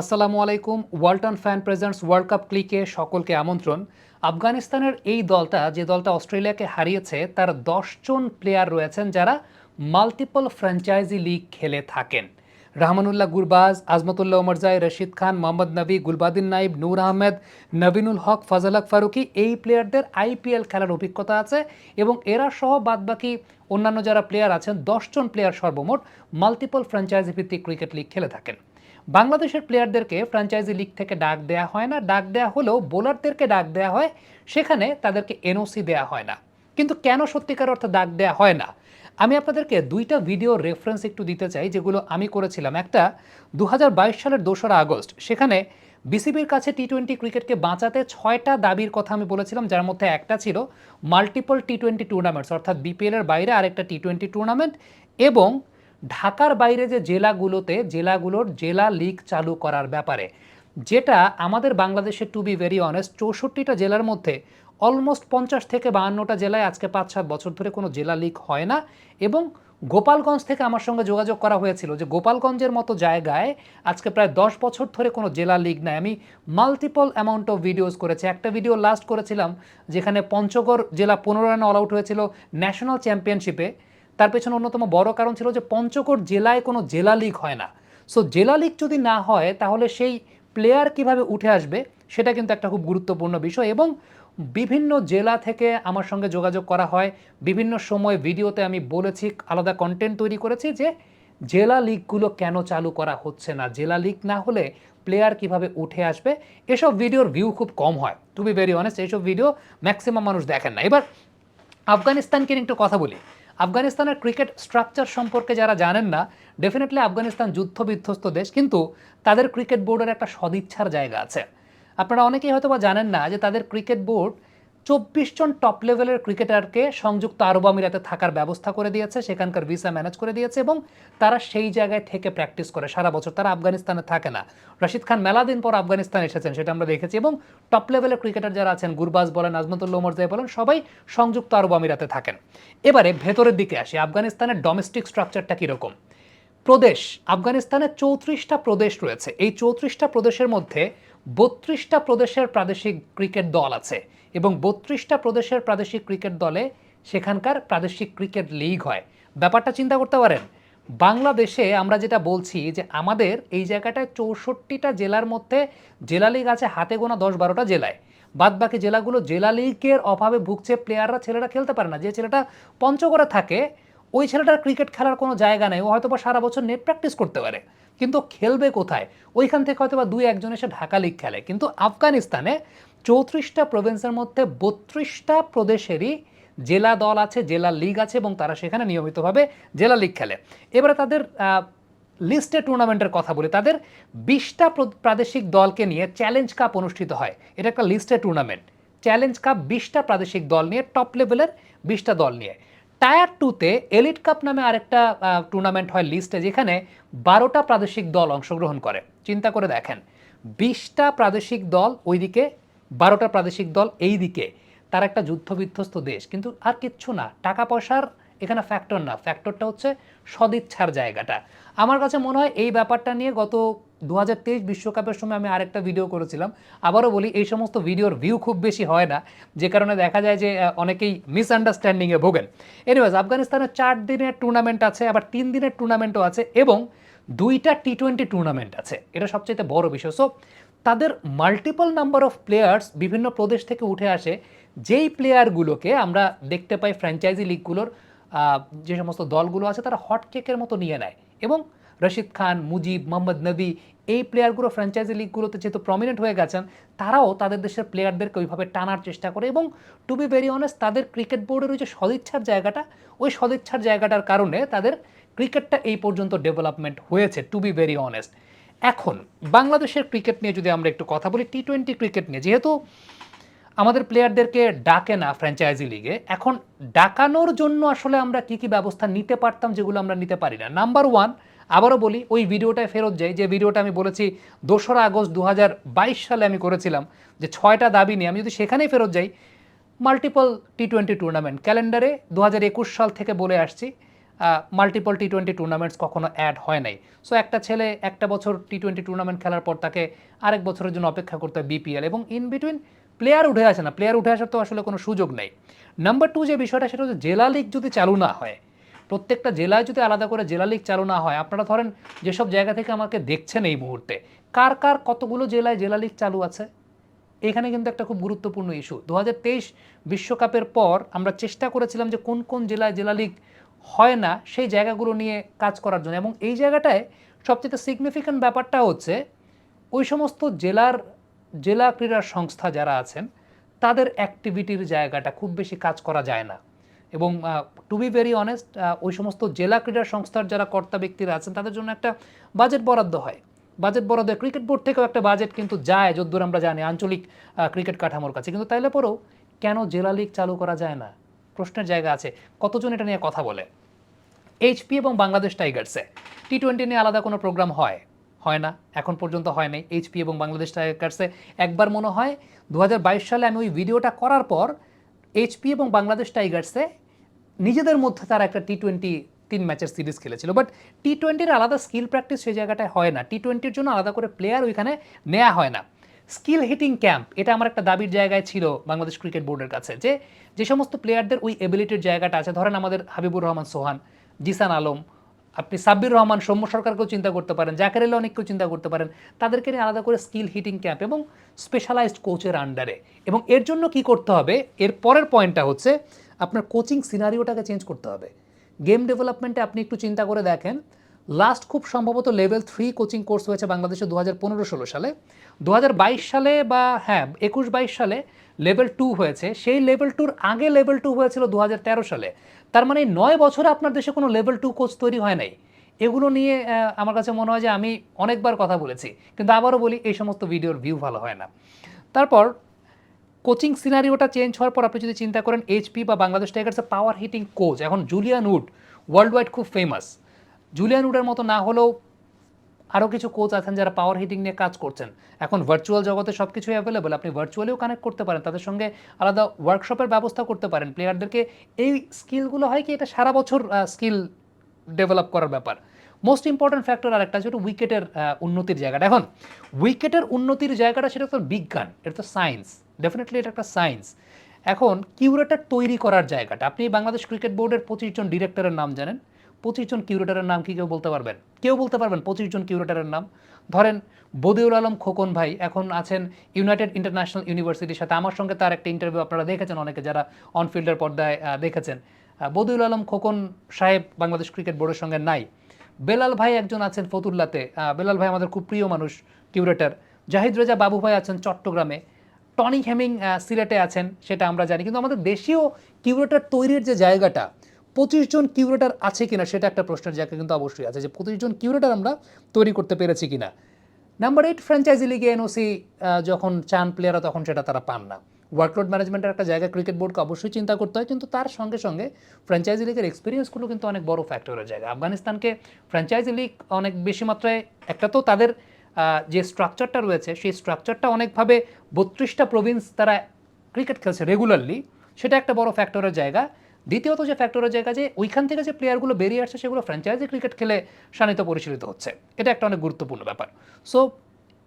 আসসালামু আলাইকুম, Walton fan presents world cup ক্লিকে সকলকে আমন্ত্রণ। আফগানিস্তানের এই দলটা, যে দলটা অস্ট্রেলিয়াকে হারিয়েছে, তার দশজন প্লেয়ার রয়েছেন যারা মাল্টিপল ফ্র্যাঞ্চাইজি লিগ খেলে থাকেন। রহমানুল্লাহ গুরবাজ, আজমতুল্লাহ ওমরজাই রশিদ খান, মোহাম্মদ নবী, গুলবাদিন নাইব, নূর আহমেদ, নবীনুল হক, ফজল হক ফারুকি, এই প্লেয়ারদের আইপিএল খেলার অভিজ্ঞতা আছে এবং এরা সহ বাদবাকি অন্যান্য যারা প্লেয়ার আছেন দশজন প্লেয়ার সর্বমোট মাল্টিপল ফ্র্যাঞ্চাইজি ভিত্তিক ক্রিকেট লিগ খেলে থাকেন। বাংলাদেশের প্লেয়ারদেরকে ফ্র্যাঞ্চাইজি লিগ থেকে ডাক দেওয়া হয় না। ডাক দেওয়া হলেও বোলারদেরকে ডাক দেওয়া হয়, সেখানে তাদেরকে এনওসি দেওয়া হয় না। কিন্তু কেন সত্যিকার অর্থে ডাক দেওয়া হয় না? আমি আপনাদেরকে দুইটা ভিডিও রেফারেন্স একটু দিতে চাই, যেগুলো আমি করেছিলাম। একটা দু হাজার বাইশ সালের দোসরা আগস্ট, সেখানে বিসিবির কাছে টি টোয়েন্টি ক্রিকেটকে বাঁচাতে ছয়টা দাবির কথা আমি বলেছিলাম, যার মধ্যে একটা ছিল মাল্টিপল টি টোয়েন্টি টুর্নামেন্টস অর্থাৎ বিপিএলের বাইরে আরেকটা টি টোয়েন্টি টুর্নামেন্ট এবং ঢাকার বাইরে যে জেলাগুলোতে জেলাগুলোর জেলা লিগ চালু করার ব্যাপারে, যেটা আমাদের বাংলাদেশের টু বি ভেরি অনেস্ট চৌষট্টিটা জেলার মধ্যে অলমোস্ট পঞ্চাশ থেকে বাহান্নটা জেলায় আজকে পাঁচ সাত বছর ধরে কোনো জেলা লিগ হয় না। এবং গোপালগঞ্জ থেকে আমার সঙ্গে যোগাযোগ করা হয়েছিল যে গোপালগঞ্জের মতো জায়গায় আজকে প্রায় দশ বছর ধরে কোনো জেলা লিগ নাই। আমি মাল্টিপল অ্যামাউন্ট অফ ভিডিওস করেছি। একটা ভিডিও লাস্ট করেছিলাম, যেখানে পঞ্চগড় জেলা পনেরো রানে অল আউট হয়েছিল ন্যাশনাল চ্যাম্পিয়নশিপে তার পেছনে অন্যতম বড় কারণ ছিল যে পঞ্চকোট জেলায় কোনো জেলা লিগ হয় না। সো জেলা লিগ যদি না হয়, তাহলে সেই প্লেয়ার কীভাবে উঠে আসবে, সেটা কিন্তু একটা খুব গুরুত্বপূর্ণ বিষয় এবং বিভিন্ন জেলা থেকে আমার সঙ্গে যোগাযোগ করা হয়। বিভিন্ন সময় ভিডিওতে আমি বলেছি, আলাদা কন্টেন্ট তৈরি করেছি যে জেলা লিগগুলো কেন চালু করা হচ্ছে না? জেলা লিগ না হলে প্লেয়ার কীভাবে উঠে আসবে? এসব ভিডিওর ভিউ খুব কম হয়। টু বি ভেরি অনেস্ট এইসব ভিডিও ম্যাক্সিমাম মানুষ দেখেন না। এবার আফগানিস্তানকে নিয়ে একটু কথা বলি। আফগানিস্তানের ক্রিকেট স্ট্রাকচার সম্পর্কে যারা জানেন না ডেফিনেটলি আফগানিস্তান যুদ্ধ বিধ্বস্ত দেশ, কিন্তু তাদের ক্রিকেট বোর্ডের একটা সদিচ্ছার জায়গা আছে। আপনারা অনেকেই হয়তো বা জানেন না যে তাদের ক্রিকেট বোর্ড চব্বিশ জন টপ লেভেলের ক্রিকেটারকে সংযুক্ত আরব আমিরাতে থাকার ব্যবস্থা করে দিয়েছে, সেখানকার ভিসা ম্যানেজ করে দিয়েছে এবং তারা সেই জায়গায় থেকে প্র্যাকটিস করে। সারা বছর তারা আফগানিস্তানে থাকে না। রশিদ খান মেলা দিন পর আফগানিস্তান এসেছেন, সেটা আমরা দেখেছি এবং টপ লেভেলের ক্রিকেটার যারা আছেন, গুরবাজ বলেন, আজমতুল্লাহ ওমরজাই বলেন, সবাই সংযুক্ত আরব আমিরাতে থাকেন। এবারে ভেতরের দিকে আসি। আফগানিস্তানের ডোমেস্টিক স্ট্রাকচারটা কীরকম? প্রদেশ আফগানিস্তানে চৌত্রিশটা প্রদেশ রয়েছে। এই চৌত্রিশটা প্রদেশের মধ্যে বত্রিশটা প্রদেশের প্রাদেশিক ক্রিকেট দল আছে এবং বত্রিশটা প্রদেশের প্রাদেশিক ক্রিকেট দলে সেখানকার প্রাদেশিক ক্রিকেট লিগ হয়। ব্যাপারটা চিন্তা করতে পারেন, বাংলাদেশে আমরা যেটা বলছি যে আমাদের এই জায়গাটায় চৌষট্টিটা জেলার মধ্যে জেলা লিগ আছে, হাতে গোনা দশ বারোটা জেলায়। বাদ বাকি জেলাগুলো জেলা লিগের অভাবে ভুগছে প্লেয়াররা ছেলেরা খেলতে পারে না। যে ছেলেটা পঞ্চগড়ে থাকে ওই ছেলেটার ক্রিকেট খেলার কোনো জায়গা নেই, ও হয়তো বা সারা বছর নেট প্র্যাকটিস করতে পারে। কিন্তু খেলবে কোথায়? ওইখান থেকে হয়তো বা দুই একজন এসে ঢাকা লিগ খেলে। কিন্তু আফগানিস্তানে চৌত্রিশটা প্রভিন্সের মধ্যে বত্রিশটা প্রদেশেরই জেলা দল আছে, জেলা লিগ আছে এবং তারা সেখানে নিয়মিতভাবে জেলা লিগ খেলে। এবারে তাদের লিস্টে টুর্নামেন্টের কথা বলি। তাদের বিশটা প্রাদেশিক দলকে নিয়ে চ্যালেঞ্জ কাপ অনুষ্ঠিত হয়। এটা একটা লিস্টে টুর্নামেন্ট চ্যালেঞ্জ কাপ বিশটা প্রাদেশিক দল নিয়ে টপ লেভেলের বিশটা দল নিয়ে। টায়ার টুতে এলিট কাপ নামে আরেকটা টুর্নামেন্ট হয় লিস্টে যেখানে বারোটা প্রাদেশিক দল অংশগ্রহণ করে। চিন্তা করে দেখেন, বিশটা প্রাদেশিক দল ওইদিকে, বারোটা প্রাদেশিক দল এই দিকে তার একটা যুদ্ধ বিধ্বস্ত দেশ, কিন্তু আর কিচ্ছু না। টাকা পয়সার এখানে ফ্যাক্টর না। ফ্যাক্টরটা হচ্ছে সদিচ্ছার জায়গাটা। আমার কাছে মনে হয় এই ব্যাপারটা নিয়ে গত দু বিশ্বকাপের সময় আমি আরেকটা ভিডিও করেছিলাম। আবারও বলি, এই সমস্ত ভিডিওর ভিউ খুব বেশি হয় না, যে কারণে দেখা যায় যে অনেকেই মিসআন্ডারস্ট্যান্ডিংয়ে ভোগেন। এনিওয়েজ আফগানিস্তানের চার দিনের টুর্নামেন্ট আছে, আবার তিন দিনের টুর্নামেন্টও আছে, এবং দুইটা টি টোয়েন্টি টুর্নামেন্ট আছে। এটা সবচেয়ে বড় বিষয়। সো তাদের মাল্টিপল নাম্বার অফ প্লেয়ার্স বিভিন্ন প্রদেশ থেকে উঠে আসে, যেই প্লেয়ারগুলোকে আমরা দেখতে পাই ফ্র্যাঞ্চাইজি লিগগুলোর যে সমস্ত দলগুলো আছে, তারা হট কেকের মতো নিয়ে নেয়। এবং রশিদ খান, মুজিব, মোহাম্মদ নবী এই প্লেয়ারগুলো ফ্র্যাঞ্চাইজি লিগগুলোতে যেহেতু প্রমিনেন্ট হয়ে গেছেন, তারাও তাদের দেশের প্লেয়ারদেরকে ওইভাবে টানার চেষ্টা করে এবং টু বি ভেরি অনেস্ট তাদের ক্রিকেট বোর্ডের ওই যে সদিচ্ছার জায়গাটা, ওই সদিচ্ছার জায়গাটার কারণে তাদের ক্রিকেটটা এই পর্যন্ত ডেভেলপমেন্ট হয়েছে টু বি ভেরি অনেস্ট এখন, বাংলাদেশের ক্রিকেট নিয়ে যদি আমরা একটু কথা বলি টি টোয়েন্টি ক্রিকেট নিয়ে, যেহেতু আমাদের প্লেয়ারদেরকে ডাকে না ফ্র্যাঞ্চাইজি লিগে এখন ডাকানোর জন্য আসলে আমরা কি কি ব্যবস্থা নিতে পারতাম যেগুলো আমরা নিতে পারি না? নাম্বার ওয়ান আবারও বলি, ওই ভিডিওটায় ফেরত যাই। যে ভিডিওটা আমি বলেছি, দোসরা আগস্ট দু হাজার বাইশ সালে আমি করেছিলাম, যে ছয়টা দাবি নিয়ে আমি যদি সেখানেই ফেরত যাই মাল্টিপল টি টোয়েন্টি টুর্নামেন্ট ক্যালেন্ডারে দু হাজার একুশ সাল থেকে বলে আসছি মাল্টিপল টি টোয়েন্টি টুর্নামেন্টস কখনো অ্যাড হয় নাই। সো একটা ছেলে একটা বছর টি টোয়েন্টি টুর্নামেন্ট খেলার পর তাকে আরেক বছরের জন্য অপেক্ষা করতে হয় বিপিএল এবং ইন বিটুইন প্লেয়ার উঠে আসে না। প্লেয়ার উঠে আসার তো আসলে কোনো সুযোগ নেই। নাম্বার টু যে বিষয়টা, সেটা হচ্ছে জেলা লিগ যদি চালু না হয় প্রত্যেকটা জেলায় যদি আলাদা করে জেলা লিগ চালু না হয়, আপনারা ধরেন যেসব জায়গা থেকে আমাকে দেখছেন এই মুহূর্তে, কার কার কতগুলো জেলায় জেলা লিগ চালু আছে? এখানে কিন্তু একটা খুব গুরুত্বপূর্ণ ইস্যু দু বিশ্বকাপের পর আমরা চেষ্টা করেছিলাম যে কোন কোন জেলায় জেলা লিগ হয় না, সেই জায়গাগুলো নিয়ে কাজ করার জন্য। এবং এই জায়গাটায় সবচেয়ে সিগনিফিক্যান্ট ব্যাপারটা হচ্ছে, ওই সমস্ত জেলার, জেলা ক্রীড়া সংস্থা যারা আছেন, তাদের অ্যাক্টিভিটির জায়গাটা খুব বেশি কাজ করা যায় না। এবং টু বি ভেরি অনেস্ট ওই সমস্ত জেলা ক্রীড়া সংস্থার যারা কর্তা ব্যক্তিরা আছেন, তাদের জন্য একটা বাজেট বরাদ্দ হয়। বাজেট বরাদ্দ। ক্রিকেট বোর্ড থেকেও একটা বাজেট কিন্তু যায়, যদ্দূর আমরা জানি, আঞ্চলিক ক্রিকেট কাঠামোর কাছে। কিন্তু তাইলে পরেও কেন জেলা লিগ চালু করা যায় না? প্রশ্নের জায়গা আছে। কতজন এটা নিয়ে কথা বলে? এইচপি এবং বাংলাদেশ টাইগার্সে টি টোয়েন্টি নিয়ে আলাদা কোনো প্রোগ্রাম হয়? হয় না। এখন পর্যন্ত হয় নাই। এইচপি এবং বাংলাদেশ টাইগার্সে একবার মনে হয় দু হাজার বাইশ সালে আমি ওই ভিডিওটা করার পর এইচপি এবং বাংলাদেশ টাইগার্সে নিজেদের মধ্যে তারা একটা টি টোয়েন্টি তিন ম্যাচের সিরিজ খেলেছিল বাট টি টোয়েন্টির আলাদা স্কিল প্র্যাকটিস সেই জায়গাটায় হয় না। টি টোয়েন্টির জন্য আলাদা করে প্লেয়ার ওইখানে নেওয়া হয় না। স্কিল হিটিং ক্যাম্প এটা আমার একটা দাবির জায়গায় ছিল বাংলাদেশ ক্রিকেট বোর্ডের কাছে, যে যে সমস্ত প্লেয়ারদের ওই এবিলিটির জায়গাটা আছে। ধরেন আমাদের হাবিবুর রহমান সোহান, জিসান আলম, আপনি সাব্বির রহমান, সৌম্য সরকারকেও চিন্তা করতে পারেন, জাকের আলী অনেককেও চিন্তা করতে পারেন। তাদেরকে নিয়ে আলাদা করে স্কিল হিটিং ক্যাম্প এবং স্পেশালাইজড কোচের আন্ডারে এবং এর জন্য কি করতে হবে? এর পরের পয়েন্টটা হচ্ছে আপনার কোচিং সিনারিওটাকে চেঞ্জ করতে হবে। গেম ডেভেলপমেন্টে আপনি একটু চিন্তা করে দেখেন, লাস্ট খুব সম্ভবত লেভেল থ্রি কোচিং কোর্স হয়েছে বাংলাদেশে দু হাজার পনেরো ষোলো সালে। দু হাজার বাইশ সালে বা হ্যাঁ একুশ বাইশ সালে লেভেল টু হয়েছে। সেই লেভেল টুর আগে লেভেল টু হয়েছিল দু হাজার তেরো সালে। তার মানে নয় বছরে আপনার দেশে কোনো লেভেল টু কোচ তৈরি হয় নাই। এগুলো নিয়ে আমার কাছে মনে হয় যে আমি অনেকবার কথা বলেছি, কিন্তু আবারও বলি, এই সমস্ত ভিডিওর ভিউ ভালো হয় না। তারপর কোচিং সিনারিওটা চেঞ্জ হওয়ার পর আপনি যদি চিন্তা করেন এইচপি বা বাংলাদেশ টাইগার্সের পাওয়ার হিটিং কোচ এখন জুলিয়ান উড ওয়ার্ল্ড ওয়াইড খুব ফেমাস জুলিয়ান উডের মতো না হলেও আরও কিছু কোচ আছেন যারা পাওয়ার হিটিং নিয়ে কাজ করছেন। এখন ভার্চুয়াল জগতে সব কিছুই অ্যাভেলেবল আপনি ভার্চুয়ালিও কানেক্ট করতে পারেন, তাদের সঙ্গে আলাদা ওয়ার্কশপের ব্যবস্থা করতে পারেন। প্লেয়ারদেরকে এই স্কিলগুলো হয় কি, এটা সারা বছর স্কিল ডেভেলপ করার ব্যাপার। মোস্ট ইম্পর্ট্যান্ট ফ্যাক্টর আর একটা হচ্ছে উইকেটের উন্নতির জায়গাটা। এখন উইকেটের উন্নতির জায়গাটা সেটা তো বিজ্ঞান। এটা তো সায়েন্স ডেফিনেটলি এটা একটা সায়েন্স এখন কিউরেটার তৈরি করার জায়গাটা। আপনি বাংলাদেশ ক্রিকেট বোর্ডের পঁচিশ জন ডিরেক্টরের নাম জানেন। পঁচিশ জন কিউরেটারের নাম কি কেউ বলতে পারবেন? কেউ বলতে পারবেন পঁচিশ জন কিউরেটারের নাম? ধরেন, বদিউল আলম খোকন ভাই এখন আছেন ইউনাইটেড ইন্টারন্যাশনাল ইউনিভার্সিটির সাথে। আমার সঙ্গে তার একটা ইন্টারভিউ আপনারা দেখেছেন, অনেকে যারা অনফিল্ডের পর্দায় দেখেছেন। বদিউল আলম খোকন সাহেব বাংলাদেশ ক্রিকেট বোর্ডের সঙ্গে নাই। বেলাল ভাই একজন আছেন ফতুল্লাতে। বেলাল ভাই আমাদের খুব প্রিয় মানুষ, কিউরেটার। জাহিদ রেজা বাবু ভাই আছেন চট্টগ্রামে। টনি হেমিং সিলেটে আছেন, সেটা আমরা জানি। কিন্তু আমাদের দেশীয় কিউরেটার তৈরির যে জায়গাটা, পঁচিশ জন কিউরেটার আছে কিনা, সেটা একটা প্রশ্নের জায়গা কিন্তু অবশ্যই আছে যে পঁচিশ জন কিউরেটার আমরা তৈরি করতে পেরেছি কিনা। নাম্বার এইট ফ্র্যাঞ্চাইজি লিগে এনওসি যখন চান প্লেয়াররা তখন সেটা তারা পান না। ওয়ার্কলোড ম্যানেজমেন্টের একটা জায়গা ক্রিকেট বোর্ডকে অবশ্যই চিন্তা করতে হয়। কিন্তু তার সঙ্গে সঙ্গে ফ্র্যাঞ্চাইজি লিগের এক্সপিরিয়েন্সগুলো কিন্তু অনেক বড় ফ্যাক্টরের জায়গা। আফগানিস্তানকে ফ্র্যাঞ্চাইজি লিগ অনেক বেশি মাত্রায় একটা তো তাদের যে স্ট্রাকচারটা রয়েছে, সেই স্ট্রাকচারটা অনেকভাবে বত্রিশটা প্রভিন্স তারা ক্রিকেট খেলছে রেগুলারলি সেটা একটা বড় ফ্যাক্টরের জায়গা। দ্বিতীয়ত যে ফ্যাক্টরের জায়গা যে ওইখান থেকে যে প্লেয়ারগুলো বেরিয়ে আসছে, সেগুলো ফ্র্যাঞ্চাইজি ক্রিকেট খেলে শানিত পরিচালিত হচ্ছে। এটা একটা অনেক গুরুত্বপূর্ণ ব্যাপার। সো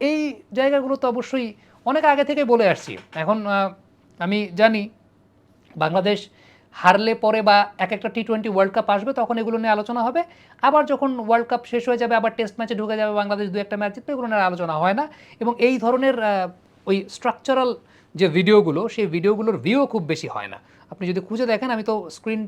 এই জায়গাগুলো তো অবশ্যই অনেক আগে থেকে বলে আসছি। এখন আমি জানি বাংলাদেশ হারলে পরে বা এক একটা টি টোয়েন্টি ওয়ার্ল্ড কাপ আসবে, তখন এগুলো নিয়ে আলোচনা হবে। আবার যখন ওয়ার্ল্ড কাপ শেষ হয়ে যাবে, আবার টেস্ট ম্যাচে ঢুকে যাবে, বাংলাদেশ দু একটা ম্যাচ জিতবে, এগুলো নিয়ে আলোচনা হয় না। এবং এই ধরনের ওই স্ট্রাকচারাল যে ভিডিওগুলো, সেই ভিডিওগুলোর ভিউও খুব বেশি হয় না। আপনি যদি খুঁজে দেখেন, আমি তো স্ক্রিন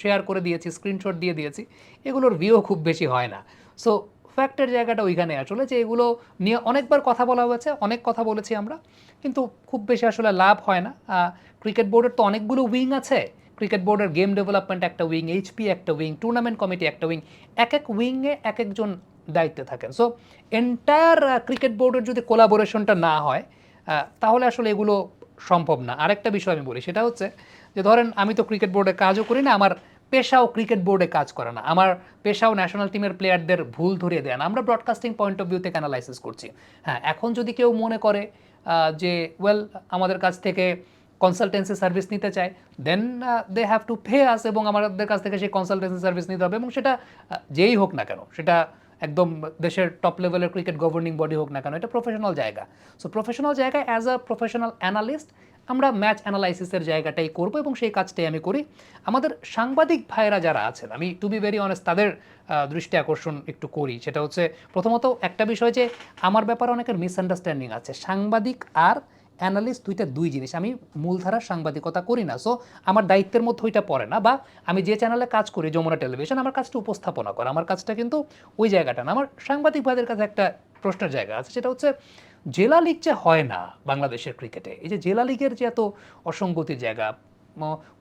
শেয়ার করে দিয়েছি স্ক্রিনশট দিয়ে দিয়েছি, এগুলোর ভিউও খুব বেশি হয় না। সো ফ্যাক্টের জায়গাটা ওইখানে। আসলে যে এগুলো নিয়ে অনেকবার কথা বলা হয়েছে, অনেক কথা বলেছি আমরা, কিন্তু খুব বেশি আসলে লাভ হয় না। ক্রিকেট বোর্ডের তো অনেকগুলো উইং আছে। ক্রিকেট বোর্ডের গেম ডেভেলপমেন্ট একটা উইং এইচপি একটা উইং টুর্নামেন্ট কমিটি একটা উইং এক এক উইংয়ে এক একজন দায়িত্বে থাকেন। সো এন্টায়ার ক্রিকেট বোর্ডের যদি কোলাবোরেশনটা না হয় তাহলে আসলে এগুলো সম্ভব না। আরেকটা বিষয় আমি বলি, সেটা হচ্ছে যে ধরেন আমি তো ক্রিকেট বোর্ডে কাজও করি না, আমার পেশাও ক্রিকেট বোর্ডে কাজ করে না। আমার পেশাও ন্যাশনাল টিমের প্লেয়ারদের ভুল ধরিয়ে দেয় না। আমরা ব্রডকাস্টিং পয়েন্ট অফ ভিউ থেকে অ্যানালাইসিস করছি। হ্যাঁ এখন যদি কেউ মনে করে যে ওয়েল আমাদের কাছ থেকে কনসালটেন্সি সার্ভিস নিতে চায় then they have to pay us এবং আমাদের কাছ থেকে সেই কনসালটেন্সি সার্ভিস নিতে হবে এবং সেটা যেই হোক না কেন, সেটা একদম দেশের টপ লেভেলের ক্রিকেট গভর্নিং বডি হোক না কেন, এটা প্রফেশনাল জায়গা। সো প্রফেশনাল জায়গায় অ্যাজ আ প্রফেশনাল অ্যানালিস্ট আমরা ম্যাচ অ্যানালাইসিসের জায়গাটাই করব এবং সেই কাজটাই আমি করি। আমাদের সাংবাদিক ভাইয়েরা যারা আছেন, আমি টু বি ভেরি অনেস্ট তাদের দৃষ্টি আকর্ষণ একটু করি। সেটা হচ্ছে, প্রথমত একটা বিষয় যে, আমার ব্যাপারে অনেকের মিসআন্ডারস্ট্যান্ডিং আছে। সাংবাদিক আর অ্যানালিস্ট দুইটা দুই জিনিস। আমি মূলধারার সাংবাদিকতা করি না সো আমার দায়িত্বের মধ্যে ওইটা পড়ে না। বা আমি যে চ্যানেলে কাজ করি, যমুনা টেলিভিশন আমার কাজটা উপস্থাপনা করা। আমার কাজটা কিন্তু ওই জায়গাটা না। আমার সাংবাদিক ভাইদের কাছে একটা প্রশ্নের জায়গা আছে। সেটা হচ্ছে জেলা লিগ যে হয় না বাংলাদেশের ক্রিকেটে এই যে জেলা লিগের যে এত অসঙ্গতির জায়গা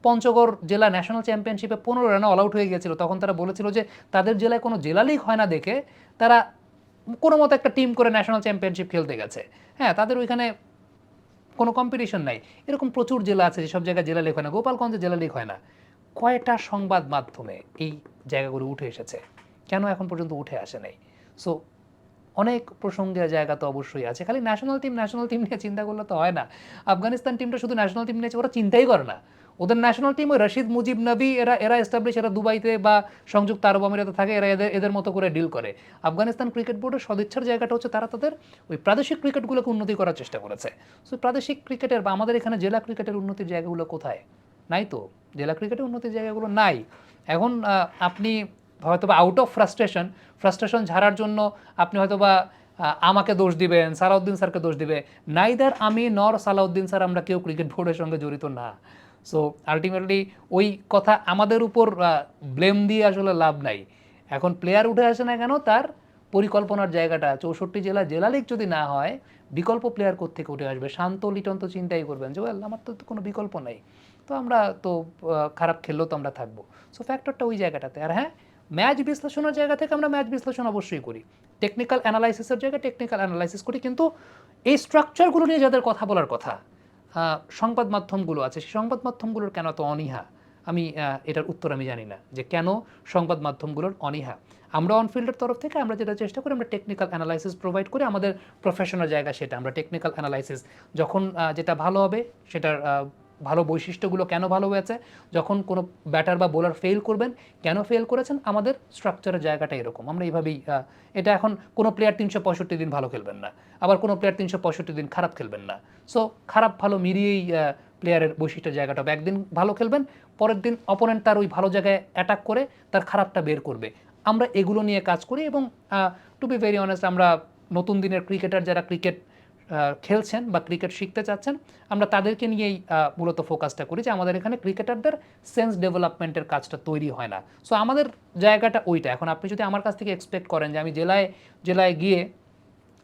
পঞ্চগড় জেলা ন্যাশনাল চ্যাম্পিয়নশিপে পনেরো রানে অল আউট হয়ে গিয়েছিল, তখন তারা বলেছিল যে তাদের জেলায় কোনো জেলা লিগ হয় না দেখে তারা কোনো মতো একটা টিম করে ন্যাশনাল চ্যাম্পিয়নশিপ খেলতে গেছে। হ্যাঁ তাদের ওইখানে কোনো কম্পিটিশন নাই। এরকম প্রচুর জেলা আছে যেসব জায়গায় জেলা লেখ হয় না। গোপালগঞ্জে জেলা লেখ হয় না। কয়টা সংবাদ মাধ্যমে এই জায়গাগুলো উঠে এসেছে? কেন এখন পর্যন্ত উঠে আসে নাই? সো অনেক প্রসঙ্গের জায়গা তো অবশ্যই আছে। খালি ন্যাশনাল টিম ন্যাশনাল টিম নিয়ে চিন্তা করলে তো হয় না। আফগানিস্তান টিমটা শুধু ন্যাশনাল টিম নিয়েছে ওরা চিন্তাই করে না। ওদের ন্যাশনাল টিম ওই রশিদ, মুজিব, নবী, এরা এরা এস্টাবলিশ এরা দুবাইতে বা সংযুক্ত আরব আমিরাতে থাকে, এরা এদের এদের মতো করে ডিল করে। আফগানিস্তান ক্রিকেট বোর্ডের সদিচ্ছার জায়গাটা হচ্ছে তারা তাদের ওই প্রাদেশিক ক্রিকেটগুলোকে উন্নতি করার চেষ্টা করেছে। সো প্রাদেশিক ক্রিকেটের বা আমাদের এখানে জেলা ক্রিকেটের উন্নতির জায়গাগুলো কোথায়? নাই তো। জেলা ক্রিকেটের উন্নতির জায়গাগুলো নাই। এখন আপনি হয়তো বা আউট অফ ফ্রাস্ট্রেশন ফ্রাস্ট্রেশন ঝাড়ার জন্য আপনি হয়তো বা আমাকে দোষ দিবেন, সালাউদ্দিন স্যারকে দোষ দিবে। নাইদার আমি নর সালাউদ্দিন স্যার আমরা কেউ ক্রিকেট বোর্ডের সঙ্গে জড়িত না। সো আলটিমেটলি ওই কথা আমাদের উপর ব্লেম দিয়ে আসলে লাভ নাই। এখন প্লেয়ার উঠে আসে না কেন তার পরিকল্পনার জায়গাটা, চৌষট্টি জেলা জেলা লিগ যদি না হয়, বিকল্প প্লেয়ার কোথেকে উঠে আসবে? শান্ত, লিটন তো চিন্তাই করবেন যে ওয়েল আমার তো কোনো বিকল্প নেই। তো আমরা তো খারাপ খেললেও তো আমরা থাকব। সো ফ্যাক্টরটা ওই জায়গাটাতে। আর হ্যাঁ ম্যাচ বিশ্লেষণের জায়গা থেকে আমরা ম্যাচ বিশ্লেষণ অবশ্যই করি। টেকনিক্যাল অ্যানালাইসিসের জায়গায় টেকনিক্যাল অ্যানালাইসিস করি, কিন্তু এই স্ট্রাকচারগুলো নিয়ে যাদের কথা বলার কথা সংবাদ মাধ্যমগুলো আছে, সেই সংবাদ মাধ্যমগুলোর কেন তো অনীহা? আমি এটার উত্তর আমি জানি না, যে কেন সংবাদ মাধ্যমগুলোর অনীহা? আমরা অনফিল্ডের তরফ থেকে আমরা যেটা চেষ্টা করি, আমরা টেকনিক্যাল অ্যানালাইসিস প্রোভাইড করি, আমাদের প্রফেশনাল জায়গা সেটা, আমরা টেকনিক্যাল অ্যানালাইসিস যখন যেটা ভালো হবে, সেটার ভালো বৈশিষ্ট্যগুলো কেন ভালো হয়েছে? যখন কোনো ব্যাটার বা বোলার ফেল করবেন, কেন ফেল করেছেন? আমাদের স্ট্রাকচারের জায়গাটা এরকম। আমরা এইভাবেই এটা এখন কোনো প্লেয়ার তিনশো পঁয়ষট্টি দিন ভালো খেলবেন না। আবার কোনো প্লেয়ার তিনশো পঁয়ষট্টি দিন খারাপ খেলবেন না। সো খারাপ ভালো মিলিয়েই প্লেয়ারের বৈশিষ্ট্য জায়গাটা হবে। একদিন ভালো খেলবেন, পরের দিন অপোনেন্ট তার ওই ভালো জায়গায় অ্যাটাক করে তার খারাপটা বের করবে। আমরা এগুলো নিয়ে কাজ করি এবং টু বি ভেরি অনেস্ট আমরা নতুন দিনের ক্রিকেটার যারা ক্রিকেট খেলছেন বা ক্রিকেট শিখতে চাচ্ছেন, আমরা তাদেরকে নিয়েই মূলত ফোকাসটা করি যে আমাদের এখানে ক্রিকেটারদের সেন্স ডেভেলপমেন্টের কাজটা তৈরি হয় না। সো আমাদের জায়গাটা ওইটা। এখন আপনি যদি আমার কাছ থেকে এক্সপেক্ট করেন যে আমি জেলায় জেলায় গিয়ে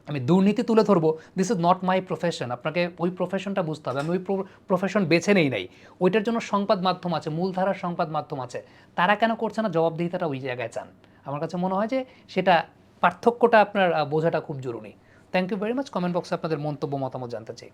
আমি দুর্নীতি তুলে ধরবো this is not my profession আপনাকে ওই প্রফেশনটা বুঝতে হবে। আমি ওই প্রফেশন বেছে নেই নাই। ওইটার জন্য সংবাদ মাধ্যম আছে, মূলধারার সংবাদ মাধ্যম আছে। তারা কেন করছে না? জবাবদিহিতাটা ওই জায়গায় চান। আমার কাছে মনে হয় যে সেটা পার্থক্যটা আপনার বোঝাটা খুব জরুরি। Thank you very much comment বক্সে আপনাদের মন্তব্য মতামত জানতে চাই।